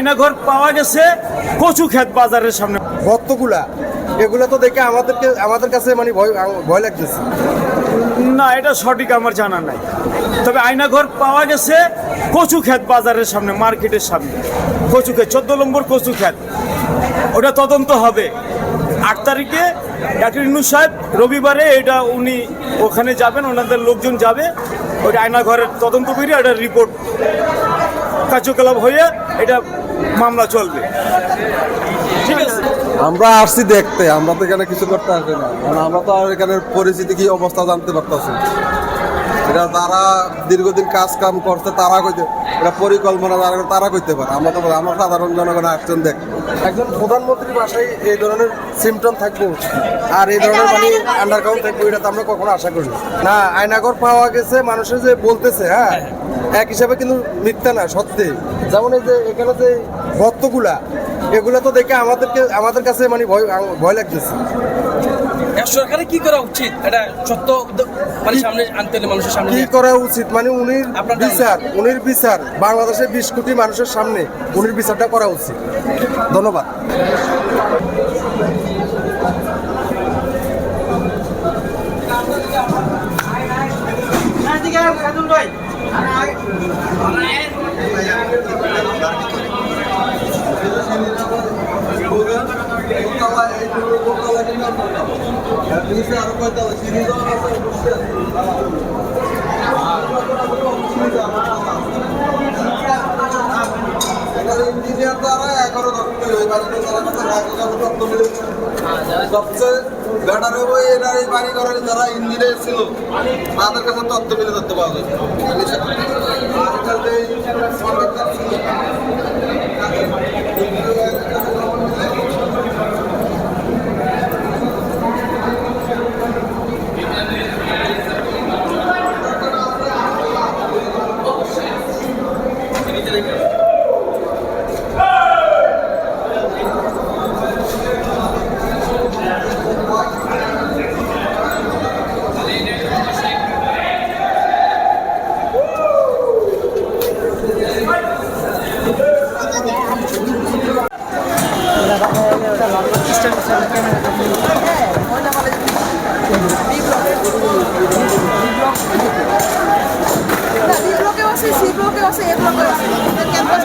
আয়নাঘর পাওয়া গেছে কচু ক্ষেত বাজারের সামনে। ভক্তগুলা এগুলো তো দেখে আমাদেরকে আমাদের কাছে মানে ভয় ভয় লাগতেছে। না এটা সঠিক আমার জানা নাই। তবে আয়নাঘর পাওয়া গেছে কচু ক্ষেত বাজারের সামনে মার্কেটের সামনে। কচু ক্ষেত চোদ্দ নম্বর কচু ক্ষেত ওটা তদন্ত হবে। আট তারিখে ডাক্তার ইনু সাহেব রবিবারে এটা উনি ওখানে যাবেন ওনাদের লোকজন যাবে। ওইটা আয়নাঘরের তদন্ত করে এটা রিপোর্ট কার্যকলাপ হয়ে এটা মামলা চলবে। আমরা আসছি দেখতে, আমরা তো এখানে কিছু করতে আসি না। কারণ আমরা তো আর এখানে পরিস্থিতি, কি অবস্থা জানতে পারতেছি এটা তারা দীর্ঘদিন কাজ কাম করছে, তারা কইতে এটা পরিকল্পনা করে, তারা করতে পারে। আমরা তো আমরা সাধারণ জনগণ আসছেন দেখ। একজন প্রধানমন্ত্রীর বাসায় এই ধরনের সিমটম থাকব? আর এই ধরনের মানে আন্ডারগ্রাউন্ড থাকব, এটা তো আমরা কখনো আশা করি না। আয়নাগর পাওয়া গেছে মানুষের যে বলতেছে হ্যাঁ? এক হিসাবে কিন্তু মিথ্যা না, সত্যি। যেমন এই যে এখানে যে ভক্তগুলা এগুলো তো দেখে আমাদেরকে আমাদের কাছে মানে ভয় ভয় লাগতেছে। সরকারের কি করা উচিত? এটা সত্য মানে সামনে আনতে হলে মানুষের সামনে কি করা উচিত? মানে উনির আপনার বিচার উনির বিচার। বাংলাদেশের বিশ কোটি মানুষের সামনে উনির বিচারটা করা উচিত। ধন্যবাদ। ইঞ্জিনিয়ার দ্বারা এগারো সবচেয়ে বেটার হবে এনার এই বাড়ি যারা ইঞ্জিনিয়ার ছিল তাদের কাছে তথ্য মিলে তথ্য পাওয়া যায় ক্যাম্পাস